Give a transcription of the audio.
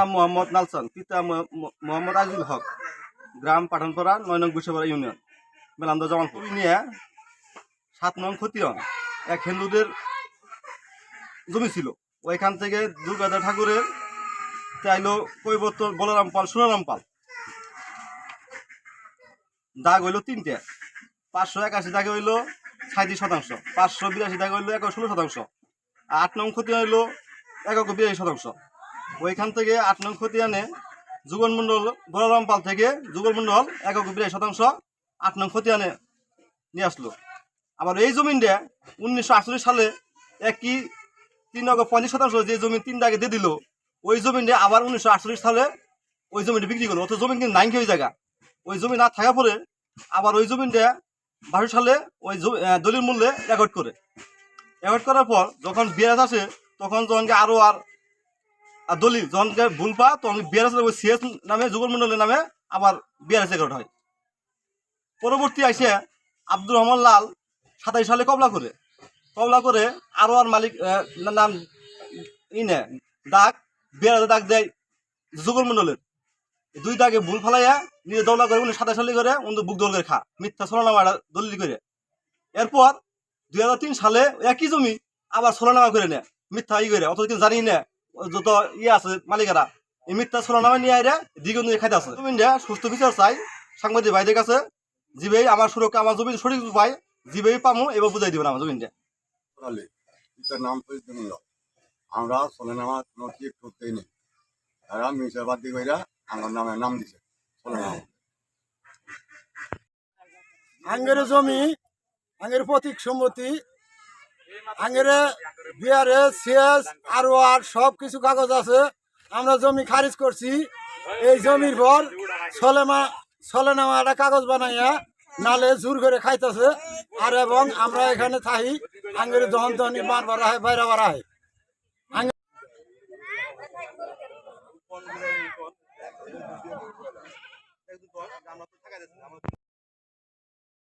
নাম মোহাম্মদ নালসান, পিতা মোহাম্মদ আজিজুল হক, গ্রাম পাঠানপাড়া নয় নং গুসাপাড়া ইউনিয়ন, মেলান্দ জামালপুর। নিয়ে সাত নং খতিয়ান এক হিন্দুদের জমি ছিল। ওইখান থেকে দুর্গাধর ঠাকুরের চাইলো কৈবর্ত বলরাম পাল, সোনারাম পাল। দাগ হইল তিনটে। পাঁচশো একাশি দাগে হইল সাঁত্রিশ শতাংশ। পাঁচশো বিরাশি দাগে হইল একশো ষোলো শতাংশ। আট নং খতিয়ান হইল একক বিরাশি শতাংশ। ওইখান থেকে আট নং খতিয়ানে যুগল মণ্ডল বলরাম থেকে যুগল মণ্ডল একক বিরাশি শতাংশ আট নং খতিয়ানে নিয়ে আসলো। আবার এই জমিনটা উনিশশো আটচল্লিশ সালে একই তিন অগ পঁয়ত্রিশ শতাংশ যে জমি তিন দাগে দিয়ে দিল, ওই জমিনটা আবার উনিশশো আটচল্লিশ সালে ওই জমিটা বিক্রি করল। অত জমিন কিন্তু নাইন ওই জায়গা। ওই জমি না থাকা পরে আবার ওই জমিনটা বারো সালে ওই দলিল মূল্যে রেকর্ড করে। রেকর্ড করার পর যখন বিয়াস আসে, তখন যখনকে আরও আর আর দলিল যখনকে ভুল পা তখন বিয়াস ওই সিএস নামে যুগল মন্ডলের নামে আবার বিয়াস রেকর্ড হয়। পরবর্তী আসে আব্দুর রহমান লাল, সাতাইশ সালে কবলা করে। কবলা করে আরও আর মালিক নাম ইনে ডাক বিয়ার ডাক দেয় যুগল মন্ডলের দুই দাগে ভুল ফালাইয়া নিজে দৌলা করে উনি সাতাশ সালে করে উনি বুক দৌল করে খা, মিথ্যা সোনানামা দলিল করে। এরপর দুই হাজার তিন সালে একই জমি আবার সোনানামা করে নেয়, মিথ্যা ই করে অত কিন্তু জানি না যত ইয়ে আছে মালিকেরা এই মিথ্যা সোনানামা নিয়ে আইরে দ্বিগুণ খাইতে আছে। জমিনটা সুস্থ বিচার চাই সাংবাদিক ভাইদের কাছে জিবেই আমার সুরক্ষা আমার জমি সঠিক পাই জিবেই পামু এবার বুঝাই দিবেন আমার জমিনটা আলী নাম আমরা চলে নামা কোনো ঠিক করতেই নেই। তারা দিয়ে কইরা আমার নামে নাম দিছে চলে নামা। আঙ্গের জমি আঙ্গের প্রতীক সম্মতি আঙ্গের সবকিছু আর আর কাগজ আছে। আমরা জমি খারিজ করছি। এই জমির পর সলেমা সলেনামা একটা কাগজ বানাইয়া নালে জোর করে খাইতেছে। আর এবং আমরা এখানে থাকি আঙ্গুরি দহন দহনি বার বাড়া হয়, বাইরা বাড়া হয়।